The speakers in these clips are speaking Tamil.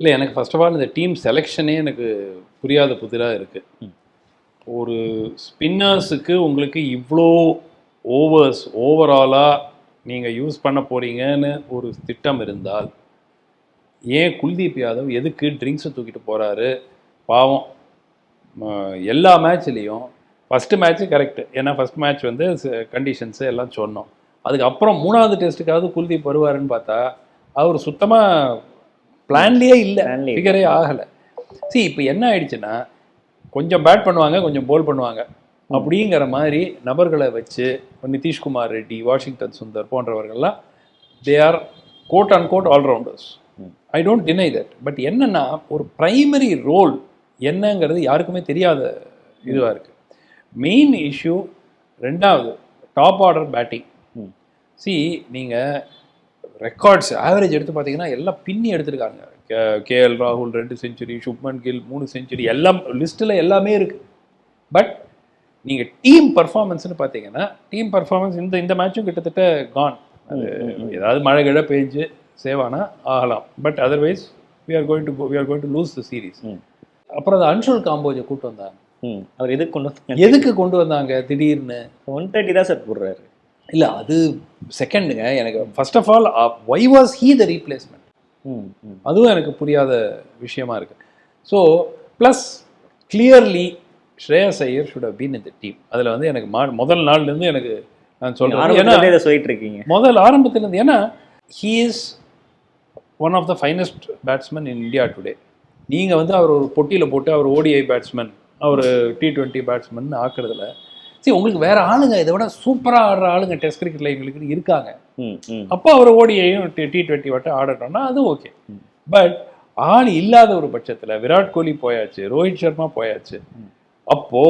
இல்லை எனக்கு ஃபர்ஸ்ட் ஆஃப் ஆல் இந்த டீம் செலெக்ஷனே எனக்கு புரியாத புதிராக இருக்குது. ஒரு ஸ்பின்னர்ஸுக்கு உங்களுக்கு இவ்வளோ ஓவர்ஸ் ஓவராலாக நீங்கள் யூஸ் பண்ண போகிறீங்கன்னு ஒரு திட்டம் இருந்தால் ஏன் குல்தீப் யாதவ் எதுக்கு ட்ரிங்க்ஸை தூக்கிட்டு போகிறாரு பாவம். எல்லா மேட்ச்லேயும் ஃபஸ்ட்டு மேட்ச்சு கரெக்டு ஏன்னா ஃபஸ்ட் மேட்ச் வந்து கண்டிஷன்ஸு எல்லாம் சொன்னோம். அதுக்கப்புறம் மூணாவது டெஸ்ட்டுக்காவது குல்தீப் வருவாருன்னு பார்த்தா அவர் சுத்தமாக பிளான்லேயே இல்லை. ஃபிகரே ஆகலை. See இப்போ என்ன ஆயிடுச்சுன்னா கொஞ்சம் பேட் பண்ணுவாங்க கொஞ்சம் போல் பண்ணுவாங்க. அப்படிங்கிற மாதிரி நபர்களை வச்சு Nitish Kumar Reddy Washington Sundar போன்றவர்கள்லாம் they are quote and quote allrounders. I don't deny that but என்னன்னா ஒரு பிரைமரி ரோல் என்னங்கிறது யாருக்குமே தெரியாத இதுவாக இருக்குது மெயின் இஷ்யூ ரெண்டாவது டாப் ஆர்டர் பேட்டிங். சி நீங்கள் ரெக்கார்ட்ஸ் ஆவரேஜ் எடுத்து பார்த்தீங்கன்னா எல்லாம் பின்னி எடுத்திருக்காங்க. கேஎல் ராகுல் ரெண்டு செஞ்சுரி சுப்மன் கில் மூணு செஞ்சுரி எல்லாம் லிஸ்ட்டில் எல்லாமே இருக்குது பட் நீங்கள் டீம் பர்ஃபார்மன்ஸ்னு பார்த்தீங்கன்னா டீம் பர்ஃபார்மன்ஸ் இந்த இந்த மேட்சும் கிட்டத்தட்ட கான் அது ஏதாவது மழை கிழ பெஞ்சு சேவானா ஆகலாம். But otherwise we are going to we are going to lose the series. அப்புறம் அது அன்ஷுல் காம்போஜை கூட்டு வந்தாங்க. அவர் எதுக்கு கொண்டு வந்தாங்க? எதுக்கு கொண்டு வந்தாங்க திடீர்னு? ஒன் தேர்ட்டி தான் சார் போடுறாரு. இல்லை அது செகண்டுங்க எனக்கு first of all why was he the replacement அதுவும் எனக்கு புரியாத விஷயமா இருக்கு. So plus clearly Shreyas Iyer should have been இந்த டீம் அதில் வந்து எனக்கு மா முதல் நாள்லேருந்து எனக்கு நான் சொல்கிறேன் ஏன்னா இதை சொல்லிட்டு இருக்கீங்க. முதல் ஆரம்பத்திலேருந்து ஏன்னா he is one of the finest batsman in India today நீங்கள் வந்து அவர் ஒரு பொட்டியில் போட்டு அவர் ஓடிஐ பேட்ஸ்மேன் அவர் டி டுவெண்ட்டி பேட்ஸ்மேன் ஆக்குறதுல சரி உங்களுக்கு வேற ஆளுங்க இதை விட சூப்பராக ஆடுற ஆளுங்க டெஸ்ட் கிரிக்கெட்ல எங்களுக்கு இருக்காங்க. அப்போ அவர் ஓடியையும் டி டுவெண்ட்டி மட்டும் ஆடட்டோம்னா அது ஓகே. பட் ஆள் இல்லாத ஒரு பட்சத்தில் விராட் கோலி போயாச்சு ரோஹித் சர்மா போயாச்சு. அப்போ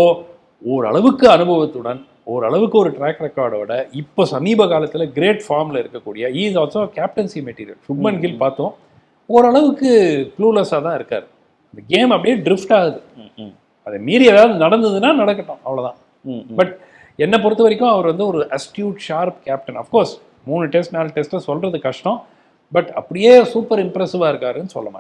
ஓரளவுக்கு அனுபவத்துடன் ஓரளவுக்கு ஒரு ட்ராக் ரெக்கார்டோட இப்போ சமீப காலத்தில் கிரேட் ஃபார்மில் இருக்கக்கூடிய he is also captaincy material Shubman Gill பார்த்தோம் ஓரளவுக்கு க்ளூலெஸ்ஸாக தான் இருக்கார். இந்த கேம் அப்படியே ட்ரிஃப்ட் ஆகுது. அதை மீறி ஏதாவது நடந்ததுன்னா நடக்கட்டும் அவ்வளோதான் பட் என்னை பொறுத்த வரைக்கும் அவர் வந்து ஒரு astute sharp captain of course மூணு டெஸ்ட் நாலு டெஸ்ட்டை சொல்கிறது கஷ்டம். பட் அப்படியே சூப்பர் இம்ப்ரெசிவாக இருக்காருன்னு சொல்ல மாட்டேன்.